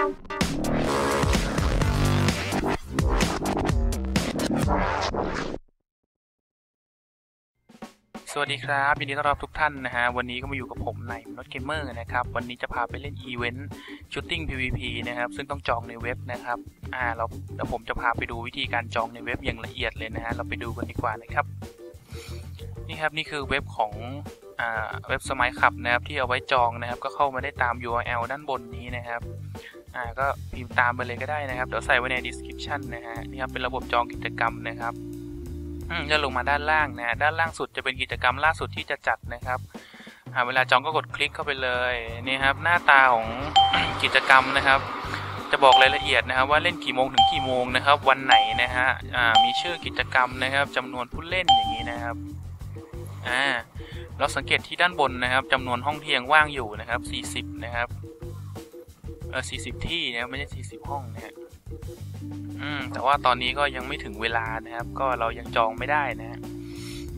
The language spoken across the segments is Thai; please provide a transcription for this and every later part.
สวัสดีครับยินดีต้อนรับทุกท่านนะฮะ วันนี้ก็มาอยู่กับผมในมน t เกมเมอร์นะครับ วันนี้จะพาไปเล่นอีเวนต์ชูตติ้ง PVP นะครับ ซึ่งต้องจองในเว็บนะครับ อ่าเราเดี๋ยวผมจะพาไปดูวิธีการจองในเว็บอย่างละเอียดเลยนะฮะ เราไปดูกันดีกว่านะครับ นี่ครับนี่คือเว็บของอ่าเว็บสมัยขับนะครับที่เอาไว้จองนะครับ ก็เข้ามาได้ตาม URL ด้านบนนี้นะครับ อ่าก็พิมพ์ตามไปเลยก็ได้นะครับ เดี๋ยวใส่ไว้ใน description นะฮะนี่ครับเป็นระบบจองกิจกรรมนะครับอืมจะลงมาด้านล่างนะด้านล่างสุดจะเป็นกิจกรรมล่าสุดที่จะจัดนะครับหาเวลาจองก็กดคลิกเข้าไปเลยนี่ครับหน้าตาของกิจกรรมนะครับ จะบอกรายละเอียดนะครับ ว่าเล่นกี่โมงถึงกี่โมงนะครับ วันไหนนะฮะอ่ามีชื่อกิจกรรมนะครับจำนวนผู้เล่นอย่างนี้นะครับอ่าเราสังเกตที่ด้านบนนะครับจำนวนห้องเที่ยงว่างอยู่นะครับ 40 นะครับ เออ40ที่นะไม่ใช่40ห้องนะฮะอืม แต่ว่าตอนนี้ก็ยังไม่ถึงเวลานะครับ ก็เรายังจองไม่ได้นะฮะ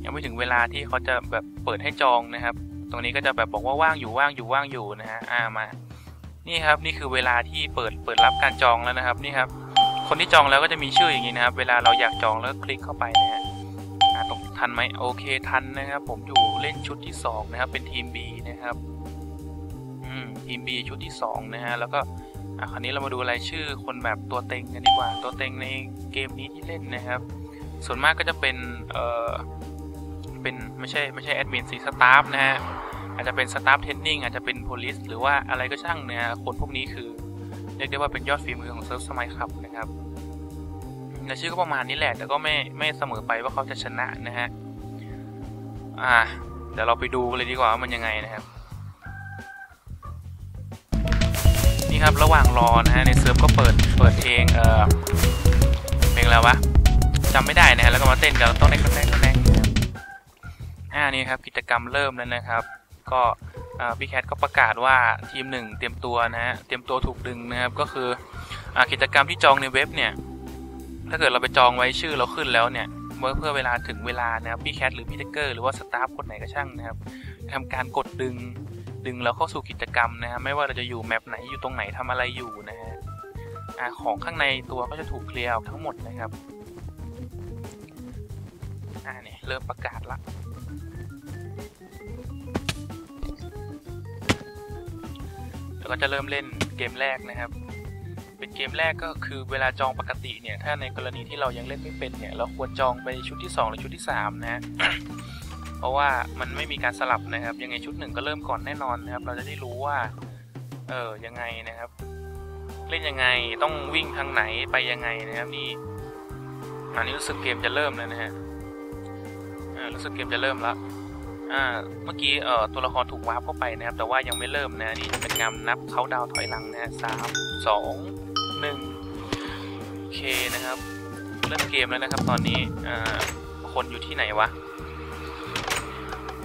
ยังไม่ถึงเวลาที่เขาจะแบบเปิดให้จองนะครับ ตรงนี้ก็จะแบบบอกว่าว่างอยู่ว่างอยู่ว่างอยู่นะฮะอ่ามานี่ครับนี่คือเวลาที่เปิดเปิดรับการจองแล้วนะครับนี่ครับ คนที่จองแล้วก็จะมีชื่ออย่างนี้นะครับ เวลาเราอยากจองแล้วก็คลิกเข้าไปนะฮะอ่าตรงทันไหมโอเคทันนะครับ ผมอยู่เล่นชุดที่สองนะครับเป็นทีม B นะครับ ทีม B ชุดที่สองนะฮะ แล้วก็อะคราวนี้เรามาดูรายชื่อคนแบบตัวเต็งกันดีกว่า ตัวเต็งในเกมนี้ที่เล่นนะครับ ส่วนมากก็จะเป็น เอ่อเป็น ไม่ใช่ ไม่ใช่แอดมินสีสตาฟนะฮะ อาจจะเป็นสตาฟเทนนิ่งอาจจะเป็นโพลิสหรือว่าอะไรก็ช่างเนะฮะคนพวกนี้คือ เรียกได้ว่าเป็นยอดฝีมือของเซิร์ฟสมัยครับนะครับในชื่อก็ประมาณนี้แหละ แต่ก็ไม่ ไม่เสมอไปว่าเขาจะชนะนะฮะ อ่า เดี๋ยวเราไปดูกันเลยดีกว่าว่ามันยังไงนะครับ ครับระหว่างรอนะฮะในเซิร์ฟก็เปิดเปิดเพลงเอ่อเพลงอะไรวะจำไม่ได้นะฮะแล้วก็มาเต้นกันต้องแดงต้องแดงต้องแดงนครับอ่านี่ครับกิจกรรมเริ่มแล้วนะครับ ก็พี่แคทก็ประกาศว่าทีมหนึ่งเตรียมตัวนะฮะเตรียมตัวถูกดึงนะครับก็คืออกิจกรรมที่จองในเว็บเนี่ยถ้าเกิดเราไปจองไว้ชื่อเราขึ้นแล้วเนี่ยเมื่อเพื่อเวลาถึงเวลานะครับพี่แคทหรือพี่เทเกอร์หรือว่าสตาฟคนไหนก็ช่างนะครับทำการกดดึง ดึงเราเข้าสู่กิจกรรมนะฮะไม่ว่าเราจะอยู่แมปไหนอยู่ตรงไหนทำอะไรอยู่นะฮะของข้างในตัวก็จะถูกเคลียร์ออกทั้งหมดนะครับอ่าเนี่ยเริ่มประกาศละแล้วก็จะเริ่มเล่นเกมแรกนะครับ เป็นเกมแรกก็คือเวลาจองปกติเนี่ย ถ้าในกรณีที่เรายังเล่นไม่เป็นเนี่ย เราควรจองไปชุดที่ 2 หรือชุดที่ 3 นะ เพราะว่ามันไม่มีการสลับนะครับ ยังไงชุดหนึ่งก็เริ่มก่อนแน่นอนนะครับ เราจะได้รู้ว่า เออยังไงนะครับ เล่นยังไงต้องวิ่งทางไหนไปยังไงนะครับนี่อันนี้รู้สึกเกมจะเริ่มแล้วนะฮะรู้สึกเกมจะเริ่มแล้วเมื่อกี้ตัวละครถูกวาร์ปเข้าไปนะครับ แต่ว่ายังไม่เริ่มนะนี่จะเป็นงามนับเขาดาวถอยหลังนะสามสองหนึ่งโอเคนะครับ เริ่มเกมแล้วนะครับ ตอนนี้คนอยู่ที่ไหนวะ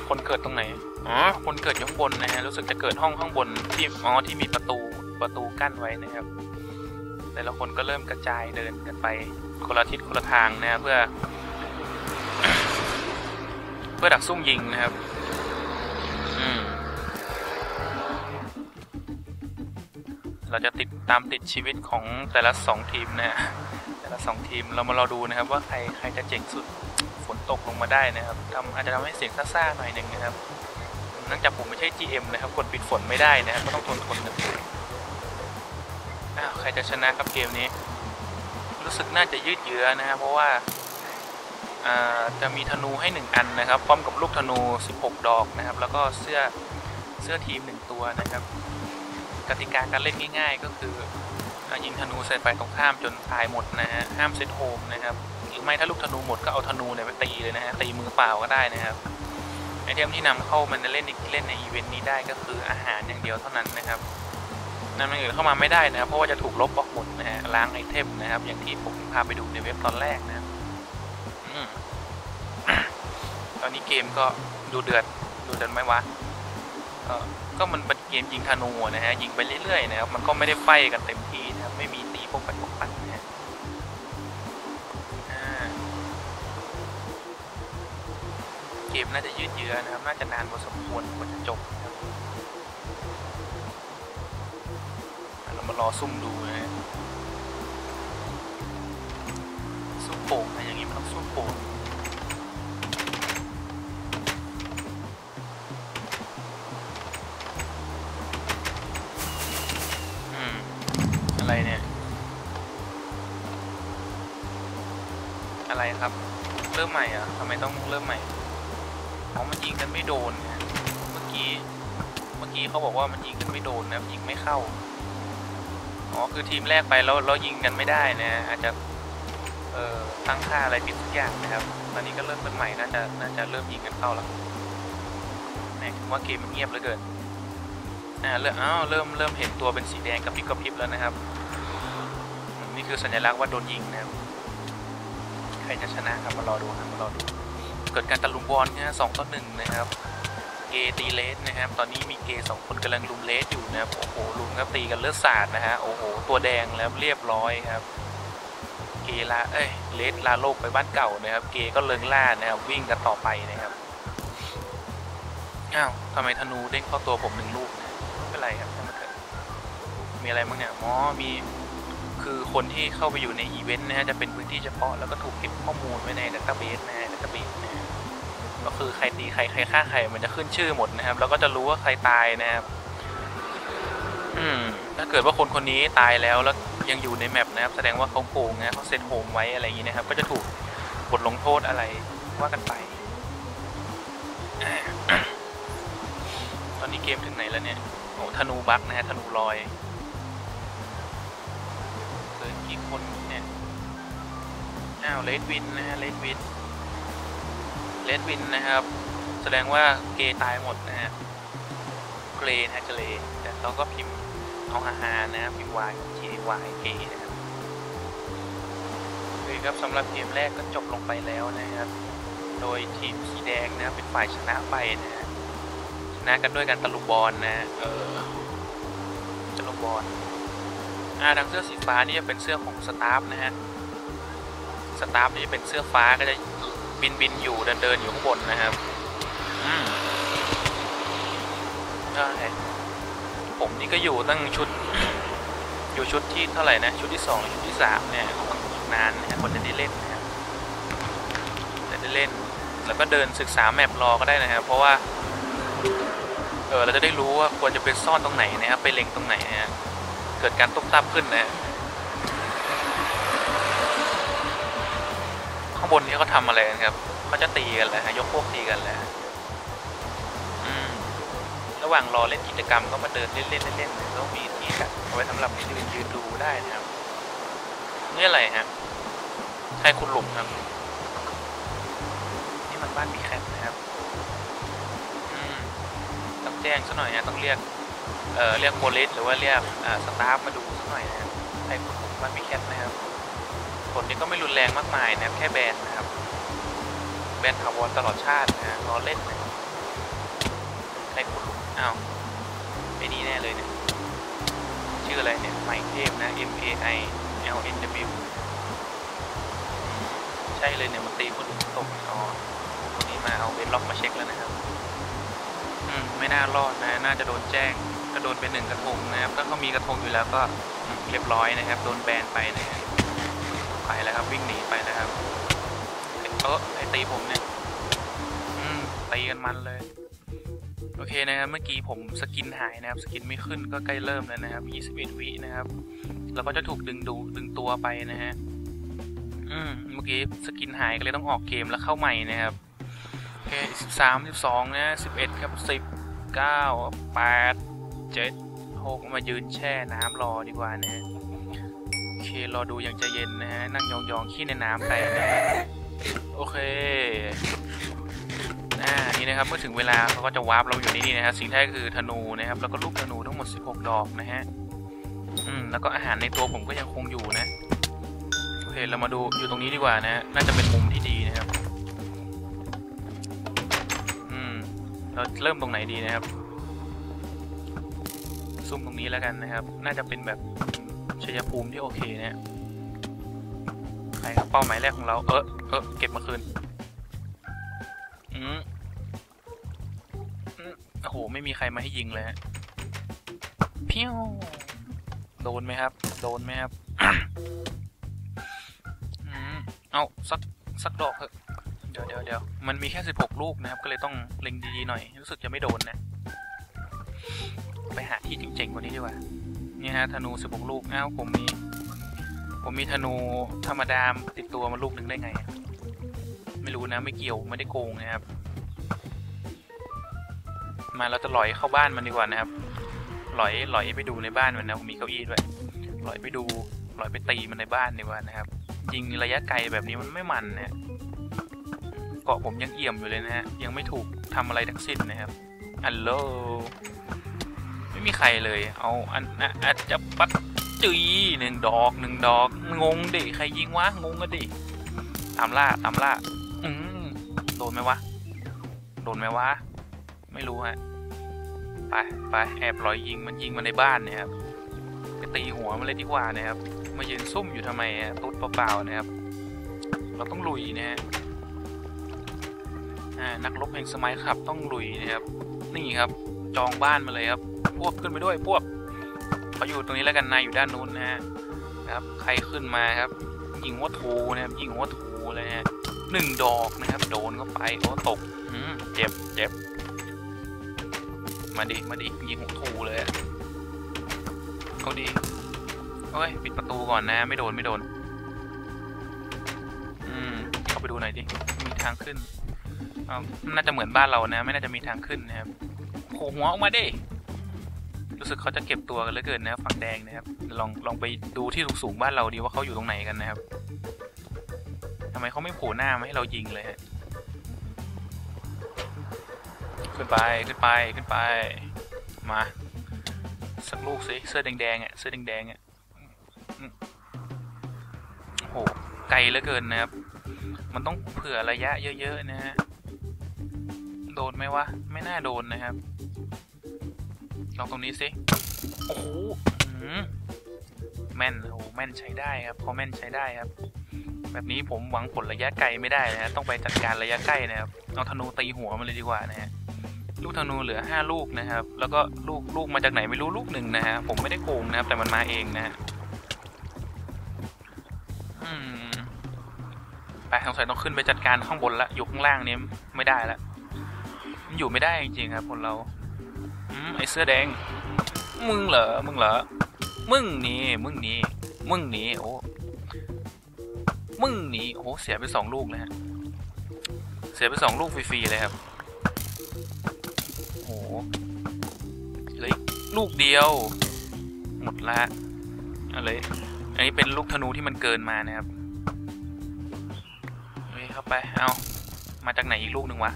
คนเกิดตรงไหน อ๋อ คนเกิดอยู่ข้างบนนะฮะ รู้สึกจะเกิดห้องข้างบนที่ อ๋อ ที่มีประตูประตูกั้นไว้นะครับ แต่ละคนก็เริ่มกระจายเดินกันไปคนละทิศคนละทางนะฮะเพื่อ เพื่อดักซุ่มยิงนะครับ อืมเราจะติดตามติดชีวิตของแต่ละสองทีมนะฮะแต่ละสองทีมเรามารอดูนะครับว่าใครใครจะเจ๋งสุดฝน ตกลงมาได้นะครับทำอาจจะทำให้เสียงซ่าๆหน่อยหนึ่งนะครับเนื่องจากผมไม่ใช่ GM นะครับกดปิดฝนไม่ได้นะครับก็ต้องทนทนกันอ้าวใครจะชนะครับเกมนี้ รู้สึกน่าจะยืดเยื้อนะครับเพราะว่าจะมีธนูให้ 1 อันนะครับ พร้อมกับลูกธนู 16 ดอกนะครับ แล้วก็เสื้อเสื้อทีม 1 ตัวนะครับ กติกาการเล่นง่าย ๆ ก็คือยิงธนูใส่ฝ่ายตรงข้ามจนตายหมดนะฮะห้ามเซตโฮมนะครับรือ ไม่ถ้าลูกธนูหมดก็เอาธนูเนี่ยไปตีเลยนะฮะตีมือเปล่าก็ได้นะครับไอเทมที่นำเข้ามันเล่นเล่นในอีเวนต์นี้ได้ก็คืออาหารอย่างเดียวเท่านั้นนะครับนำอย่างอื่นเข้ามาไม่ได้นะครับเพราะว่าจะถูกลบออกหมดนะฮะล้างไอเทมนะครับ อย่างที่ผมพาไปดูในเว็บตอนแรกนะอืมตอนนี้เกมก็ดูเดือดดูเดือดไหมวะก็มันเป็นเกมยิงธนูนะฮะยิงไปเรื่อยๆนะครับมันก็ไม่ได้ไฟกันเต็มที่ มน่าจะยืดเยื้อนะครับ น่าจะนานพอสมควรกว่าจะจบนะเรามารอซุ่มดูนะซุ่มโป่งนะอย่างนี้มันต้องซุ่มโป่งอะไรเนี่ย อะไรครับ เริ่มใหม่เหรอะทำไมต้องเริ่มใหม่ ยิงกันไม่โดนเนี่ยเมื่อกี้ เมื่อกี้เขาบอกว่ามันยิงกันไม่โดนนะยิงไม่เข้า อ๋อ คือทีมแรกไปแล้วเรายิงกันไม่ได้นะ อาจจะเอ่อตั้งค่าอะไรผิดสักอย่างนะครับ ตอนนี้ก็เริ่มเป็นใหม่ น่าจะ น่าจะเริ่มยิงกันเข้าแล้วแหมว่าเกมมันเงียบเหลือเกิน อ่า เริ่มอ้าวเริ่ม เริ่มเห็นตัวเป็นสีแดงกับพริบกับพริบแล้วนะครับ นี่คือสัญลักษณ์ว่าโดนยิงนะครับ ใครจะชนะครับ มารอดูครับมารอดู กิดการตะลุมบอลนี่ยสองต่อหนึ่งนะครับเกตีเลสนะครับ ตอนนี้มีเกสองคนกำลังลุมเลสอยู่นะครับ โอ้โห ลุมครับตีกันเลือดสาดนะฮะ โอ้โห ตัวแดงแล้วเรียบร้อยครับ เกลา เอ้ย เลสลาโลกไปบ้านเก่านะครับ เกก็เลิงล่านะครับ วิ่งกันต่อไปนะครับ อ้าวทำไมธนูเด้งเข้าตัวผมหนึ่งลูกไม่เป็นไรครับช่างมันเถอะมีอะไรบ้างเนี่ยอ๋อมีคือคนที่เข้าไปอยู่ในอีเวนต์นะฮะ จะเป็นพื้นที่เฉพาะแล้วก็ถูกเก็บข้อมูลไว้ในดัตต้าเบสนะ ดาเบสนะก็คือใครตีใครใครฆ่าใครมันจะขึ้นชื่อหมดนะครับ แล้วก็จะรู้ว่าใครตายนะครับ อืม ถ้าเกิดว่าคนคนนี้ตายแล้วแล้วยังอยู่ในแมปนะครับ แสดงว่าเขาโกงนะเขาเซตโฮมไว้อะไรอย่างนี้นะครับ ก็จะถูกบทลงโทษอะไรว่ากันไป ตอนนี้เกมถึงไหนแล้วเนี่ยโอ้ธนูบักนะฮะธนูลอยเหลือกี่คนเนี่ยอ้าวเลดวินนะฮะเลดวิน เลดวินนะครับ แสดงว่าเกย์ตายหมดนะฮะเกรนะเกรแต่เขาก็พิมพ์เอาฮาฮานะพิมพ์ y k y เกย์นะครับโอเคครับสำหรับเกมแรกก็จบลงไปแล้วนะครับ โดยทีมสีแดงนะเป็นฝ่ายชนะไปนะฮะชนะกันด้วยการตะลุมบอลนะฮะเออตะลุมบอลอ่าทางเสื้อสีฟ้านี่จะเป็นเสื้อของสตาฟนะฮะสตาฟนี่จะเป็นเสื้อฟ้าก็จะ บินบินอยู่เดินเดินอยู่ข้างบนนะครับอืมใช่ผมนี่ก็อยู่ตั้งชุด อยู่ชุดที่เท่าไหร่นะ ชุดที่สองชุดที่สามเนี่ยนานนะคนจะได้เล่นนะครับจะได้เล่น แล้วก็เดินศึกษาแมปรอก็ได้นะครับ เพราะว่า เออเราจะได้รู้ว่าควรจะไปซ่อนตรงไหนนะครับ ไปเล็งตรงไหนนะเกิดการตุ้มตับขึ้นนะางบนนี้เขาทำอะไรกันครับเขาจะตีกันแหละยกพวกตีกันแหละอืมระหว่างรอเล่นกิจกรรมก็มาเดินเล่นเล่นเล่นๆต้องมีที่จัดเอาไว้สำหรับยืนยืนดูได้นะครับนี่อะไรฮะใช่คุณหลุมครับ นี่มันบ้านมีแคทนะครับอืมต้องแจ้งซะหน่อยนะต้องเรียกเอ่อเรียกโพลิสหรือว่าเรียกอ่าสตาฟมาดูซะหน่อยนะครับใช่คุณหลุมบ้านมีแคทนะครับ ลนี้ก็ไม่รุนแรงมากมายนะแค่แบนนะครับ แบนถาวรตลอดชาตินะรอเล่นนะครับใครคุณอ้าวไอ้นี่แน่เลยเนี่ยชื่ออะไรเนี่ยไมเทพนะ M A I L N W ใช่เลยเนี่ยมันตีคนอื่นตกอ๋อคนนี้มาเอาเบนล็อกมาเช็คแล้วนะครับอืมไม่น่ารอดนะ น่าจะโดนแจ้งก็โดนเป็นหนึ่งกระทงนะครับถ้าเขามีกระทงอยู่แล้วก็เรียบร้อยนะครับ โดนแบนไปนะครับ ไปแล้วครับ วิ่งหนีไปนะครับเออไอตีผมเนี่ยอืมตีกันมันเลย โอเคนะครับเมื่อกี้ผมสกินหายนะครับ สกินไม่ขึ้นก็ใกล้เริ่มแล้วนะครับ21วินะครับแล้วก็จะถูกดึงดูดึงตัวไปนะฮะอืมเมื่อกี้สกินหายก็เลยต้องออกเกมแล้วเข้าใหม่นะครับโอเค13 12นะ11ครับ10 9 8 7 6มายืนแช่น้ำรอดีกว่านะ เครอดูอย่างใจเย็นนะฮะ นั่งยองๆขี้ในน้ำไปนะโอเคอ่านี่นะครับเมื่อถึงเวลาเขาก็จะวาร์ปเราอยู่ในนี่นะฮะสิ่งแรกคือธนูนะครับ แล้วก็ลูกธนูทั้งหมด 16 ดอกนะฮะอืมแล้วก็อาหารในตัวผมก็ยังคงอยู่นะโอเคเรามาดูอยู่ตรงนี้ดีกว่านะฮะน่าจะเป็นมุมที่ดีนะครับอืมเราเริ่มตรงไหนดีนะครับซุ่มตรงนี้แล้วกันนะครับ น่าจะเป็นแบบ ชัยภูมิที่โอเคเนี่ยใครครับเป้าหมายแรกของเรา เออเออเก็บมาคืนอืมอืมโอ้โห ไม่มีใครมาให้ยิงเลยเพี้ยวโดนไหมครับ โดนไหมครับอืมเอาสักสักดอกเถอะเดี๋ยวเดี๋ยวเดี๋ยวมันมีแค่สิบหกลูกนะครับ ก็เลยต้องเล็งดีๆหน่อย รู้สึกจะไม่โดนนะ ไปหาที่เจ๋งๆกว่านี้ดีกว่า นี่ฮะธนูสิบหกลูกอ้าวผมมี ผมมีธนูธรรมดาติดตัวมาลูกหนึ่งได้ไง ไม่รู้นะไม่เกี่ยวไม่ได้โกงนะครับ มาเราจะลอยเข้าบ้านมันดีกว่านะครับลอยลอยไปดูในบ้านมันนะผมมีเก้าอี้ด้วยลอยไปดูลอยไปตีมันในบ้านดีกว่านะครับยิงระยะไกลแบบนี้มันไม่มันนะเกาะผมยังเอี่ยมอยู่เลยนะฮะยังไม่ถูกทำอะไรทั้งสิ้นนะครับฮัลโหล ม่มีใครเลย เอาอันอะอาจจะปัดจุยหนึ่งดอกหนึ่งดอกงงดิใครยิงวะงงกันดิตามล่าตามล่าอืมโดนไหมวะโดนไหมวะไม่รู้ฮะไปไปแอบลอยยิงมันยิงมาในบ้านเนี่ยครับไปตีหัวมันเลยดีกว่านะครับมายืนซุ่มอยู่ทำไมตุ๊ดเปล่าๆนะครับ เราต้องลุยนะฮะนักรบแห่งสมัยขับต้องลุยนะครับ นี่ครับ จองบ้านมาเลยครับ พวกขึ้นไปด้วยพวกเขาอยู่ตรงนี้แล้วกันนายอยู่ด้านนู้นนะฮะครับ ใครขึ้นมาครับ ยิงหัวทูนะครับยิงหัวทูเลยฮะหนึ่งดอกนะครับ โดนเข้าไปโอ้ตกอืมเจ็บเจ็บมาดิมาดิยิงหัวทูเลยเอาดีเฮ้ยปิดประตูก่อนนะ ไม่โดนไม่โดน อืมเข้าไปดูหน่อยดิมีทางขึ้นเอาน่าจะเหมือนบ้านเรานะ ไม่น่าจะมีทางขึ้นนะครับ โผล่หัวออกมาดิ รู้สึกเขาจะเก็บตัวกันเหลือเกินนะครับฝั่งแดงนะครับ ลองลองไปดูที่สูงๆบ้านเราดีว่าเขาอยู่ตรงไหนกันนะครับทำไมเขาไม่โผล่หน้ามาให้เรายิงเลยฮะ ขึ้นไปขึ้นไปขึ้นไป มา สักลูกสิเสื้อแดงๆอะเสื้อแดงๆอะโอ้โหไกลเหลือเกินนะครับ มันต้องเผื่อระยะเยอะ ๆ นะฮะ โดนไหมวะ ไม่น่าโดนนะครับ ลองตรงนี้สิ โอ้โหแม่นโอ้โหแม่นใช้ได้ครับพอแม่นใช้ได้ครับ แบบนี้ผมหวังผลระยะไกลไม่ได้นะฮะต้องไปจัดการระยะใกล้นะครับ เอาธนูตีหัวมันเลยดีกว่านะฮะ ลูกธนูเหลือห้าลูกนะครับ แล้วก็ลูกลูกมาจากไหนไม่รู้ลูกหนึ่งนะฮะ ผมไม่ได้โกงนะครับ แต่มันมาเองนะฮะอืมไปสงสัยต้องขึ้นไปจัดการข้างบนละ อยู่ข้างล่างนี้ไม่ได้ละ อยู่ไม่ได้จริงๆครับคนเราอืมไอเสื้อแดง มึงเหรอ มึงเหรอ มึงนี่ มึงนี่ มึงนี่ โอ้ มึงหนีโอ้โหเสียไปสองลูกเลยฮะ เสียไปสองลูกฟรีๆเลยครับ โอ้โหเลยลูกเดียว หมดละอะไรอันนี้เป็นลูกธนูที่มันเกินมานะครับเฮ้ยเข้าไป เอา มาจากไหนอีกลูกหนึ่งวะ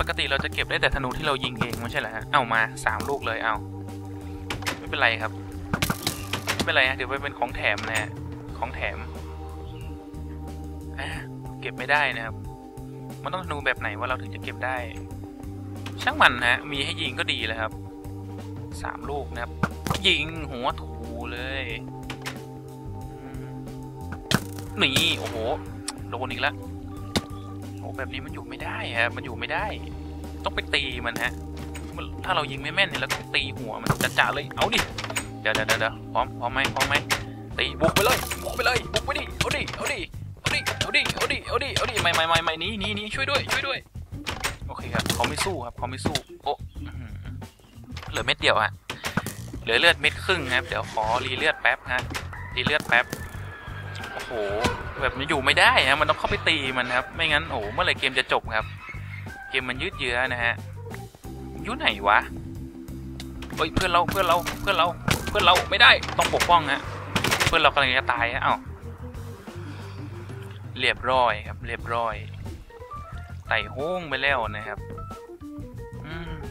ปกติเราจะเก็บได้แต่ธนูที่เรายิงเองไม่ใช่เหรอฮะ เอามาสามลูกเลยเอาไม่เป็นไรครับ ไม่เป็นไรฮะเดี๋ยวไปเป็นของแถมนะฮะของแถมเก็บไม่ได้นะครับ มันต้องธนูแบบไหนว่าเราถึงจะเก็บได้ ช่างมันฮะ มีให้ยิงก็ดีแล้วครับสามลูกนะครับ ยิงหัวถูเลยอืมนี่โอ้โหโดนอีกแล้ว แบบนี้มันอยู่ไม่ได้ฮะมันอยู่ไม่ได้ ต้องไปตีมันฮะถ้าเรายิงไม่แม่นเนี่ยเราต้องตีหัวมันจะจ่าเลยเอาดิเดี๋ยวเดี๋ยวเดี๋ยวพร้อมพร้อมไหมพร้อมไหมตีบุกไปเลยบุกไปเลยบุกไปดิเอาดิเอาดิเอาดิเอาดิเอาดิเอาดิเอาดิไม่ไม่ไม่ไม่นี้นี้นี้ช่วยด้วยช่วยด้วยโอเคครับเขาไม่สู้ครับเขาไม่สู้โอ้อื้อหือเหลือเม็ดเดียวอะเหลือเลือดเม็ดครึ่งครับเดี๋ยวขอรีเลือดแป๊บฮะรีเลือดแป๊บโอ้โห แบบนี้อยู่ไม่ได้ฮะมันต้องเข้าไปตีมันครับ ไม่งั้นโอ้โหเมื่อไหร่เกมจะจบครับ เกมมันยืดเยื้อนะฮะอยู่ไหนวะเฮ้ยเพื่อนเราเพื่อนเราเพื่อนเราเพื่อนเราไม่ได้ต้องปกป้องฮะเพื่อนเรากำลังจะตายฮะเอ้าเรียบร้อยครับ เรียบร้อยไต่โห้งไปแล้วนะครับ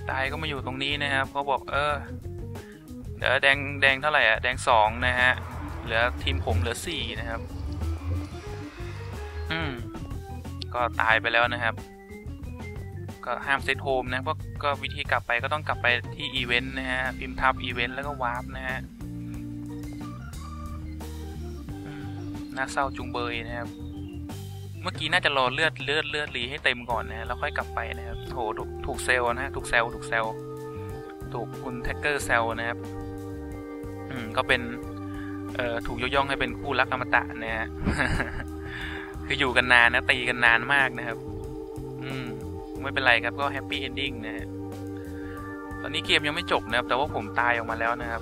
ตายก็มาอยู่ตรงนี้นะครับเขาบอกเออเดี๋ยวแดงแดงเท่าไหร่อะแดงสองนะฮะเหลือทีมผมเหลือสี่นะครับ อืม ก็ตายไปแล้วนะครับ ก็ห้ามเซตโฮมนะเพราะก็วิธีกลับไปก็ต้องกลับไปที่อีเวนต์นะฮะ พิมพ์ทับอีเวนต์แล้วก็วาร์ปนะฮะน่าเศร้าจุงเบยนะครับ เมื่อกี้น่าจะรอเลือดเลือดเลือดรีให้เต็มก่อนนะแล้วค่อยกลับไปนะครับ โถถูกถูกเซลนะถูกเซลถูกเซลถูกคุณแท็กเกอร์เซลนะครับออืมก็เป็น เอ่อ ถูกยกย่องให้เป็นคู่รักอมตะนะฮะ คืออยู่กันนานนะตีกันนานมากนะครับ อืม ไม่เป็นไรครับก็แฮปปี้เอนดิ้งนะฮะตอนนี้เกมยังไม่จบนะครับ แต่ว่าผมตายออกมาแล้วนะครับ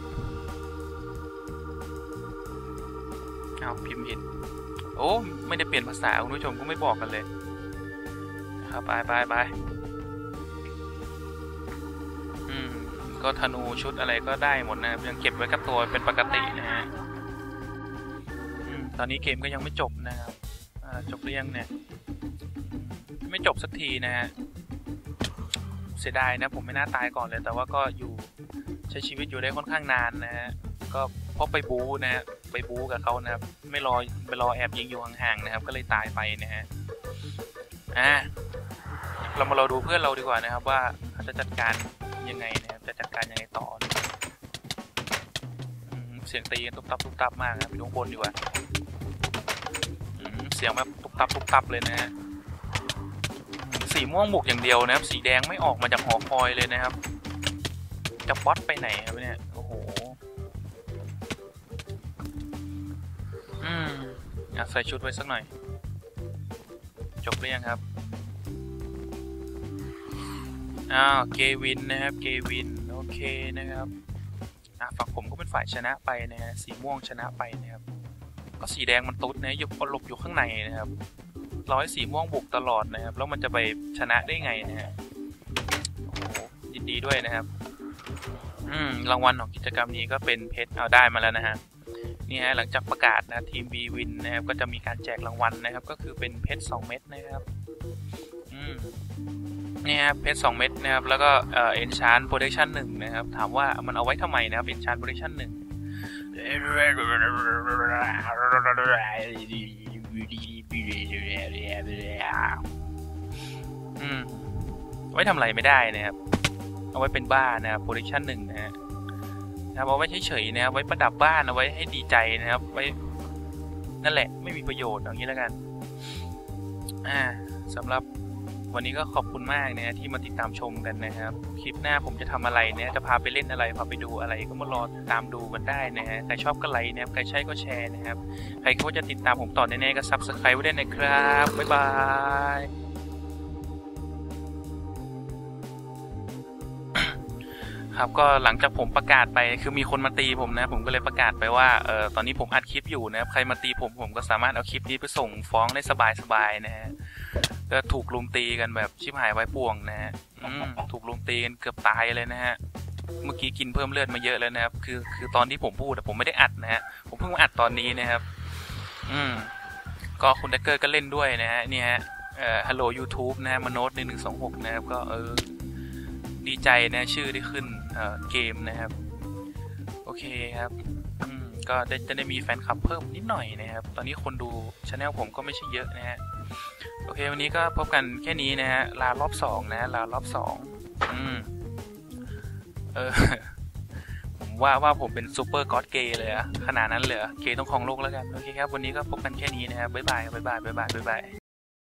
เอาพิมพ์ผิดโอ้ ไม่ได้เปลี่ยนภาษาคุณผู้ชมก็ไม่บอกกันเลยครับไปไปไปอืม ก็ธนูชุดอะไรก็ได้หมดนะครับ ยังเก็บไว้กับตัวเป็นปกตินะฮะอืมตอนนี้เกมก็ยังไม่จบนะครับ จบหรือยังเนี่ย ไม่จบสักทีนะฮะ เสียดายนะ ผมไม่น่าตายก่อนเลย แต่ว่าก็อยู่ใช้ชีวิตอยู่ได้ค่อนข้างนานนะฮะ ก็เพราะไปบูนะฮะ ไปบูกับเขานะครับ ไม่รอไปรอแอบยิงอยู่ห่างๆนะครับ ก็เลยตายไปนะฮะ อะเรามาเราดูเพื่อนเราดีกว่านะครับ ว่าเขาจะจัดการยังไงนะครับ จะจัดการยังไงต่อนเสียงตีกันตุบตับตุบตับมากนะครับอยู่ข้างบนดีกว่า สียงแบบตุบตับตุบตับเลยนะฮะสีม่วงบุกอย่างเดียวนะครับ สีแดงไม่ออกมาจากหอคอยเลยนะครับ จะบอสไปไหนครับเนี่ยโอ้โหอืมอยากใส่ชุดไว้สักหน่อย จบหรือยังครับอ้าวเกวินนะครับเกวินโอเคนะครับอะฝั่งผมก็เป็นฝ่ายชนะไปนะฮะสีม่วงชนะไปนะครับ ก็สีแดงมันตุ๊ดนะอยู่หลบอยู่ข้างในนะครับร้อยสีม่วงบุกตลอดนะครับ แล้วมันจะไปชนะได้ไงนะฮะยินดีด้วยนะครับ อืมรางวัลของกิจกรรมนี้ก็เป็นเพชรเอาได้มาแล้วนะฮะนี่ฮะหลังจากประกาศนะทีม B Win นนะครับก็จะมีการแจกรางวัลนะครับ ก็คือเป็นเพชร2เม็ดนะครับอืมนี่ครับเพชร2เม็ดนะครับแล้วก็เอ่อ Enchant Protection 1นะครับ ถามว่ามันเอาไว้ทำไมนะครับ Enchant Protection 1อืม ไว้ทำอะไรไม่ได้นะครับ เอาไว้เป็นบ้านนะครับ Protection 1นะฮะนะครับเอาไว้เฉยๆนะครับไว้ประดับบ้านเอาไว้ให้ดีใจนะครับ ไว้นั่นแหละไม่มีประโยชน์อย่างนี้แล้วกัน อ่าสำหรับ วันนี้ก็ขอบคุณมากนะที่มาติดตามชมกันนะครับ คลิปหน้าผมจะทำอะไรเนี่ยจะพาไปเล่นอะไรพาไปดูอะไรก็มารอตามดูกันได้นะฮะใครชอบก็ไลค์นะครับใครใช่ก็แชร์นะครับ ใครคิดว่าจะติดตามผมต่อแน่ๆก็ซับสไครต์ไว้ได้นะครับบ๊ายบาย ครับก็หลังจากผมประกาศไปคือมีคนมาตีผมนะ ผมก็เลยประกาศไปว่าเออตอนนี้ผมอัดคลิปอยู่นะครับใครมาตีผมผมก็สามารถเอาคลิปนี้ไปส่งฟ้องได้สบายๆนะฮะก็ถูกลุมตีกันแบบชิบหายไว้ป่วงนะฮะถูกลุมตีกันเกือบตายเลยนะฮะเมื่อกี้กินเพิ่มเลือดมาเยอะแล้วนะครับ คือคือตอนที่ผมพูดแต่ผมไม่ได้อัดนะฮะผมเพิ่งมาอัดตอนนี้นะครับ อืมก็คุณแดกเกอร์ก็เล่นด้วยนะฮะเนี่ยฮะเอ่อฮัลโหลยูทูบนะฮะมโนดหนึ่งหนึ่งสองหกนะครับก็เออดีใจนะชื่อได้ขึ้น เกมนะครับ โอเคครับก็ได้จะได้มีแฟนคลับเพิ่มนิดหน่อยนะครับ ตอนนี้คนดูช anel ผมก็ไม่ใช่เยอะนะฮะ โอเค วันนี้ก็พบกันแค่นี้นะฮะ ลารอบสองนะ ลารอบสองอืม เออ ผมว่าว่าผมเป็นซูเปอร์ก็อดเกย์เลยอะขนาดนั้นเลยเหรอเกย์ต้องครองโลกแล้วกัน โอเคครับ วันนี้ก็พบกันแค่นี้นะครับบ๊ายบาย บ๊ายบาย บ๊ายบาย บ๊ายบาย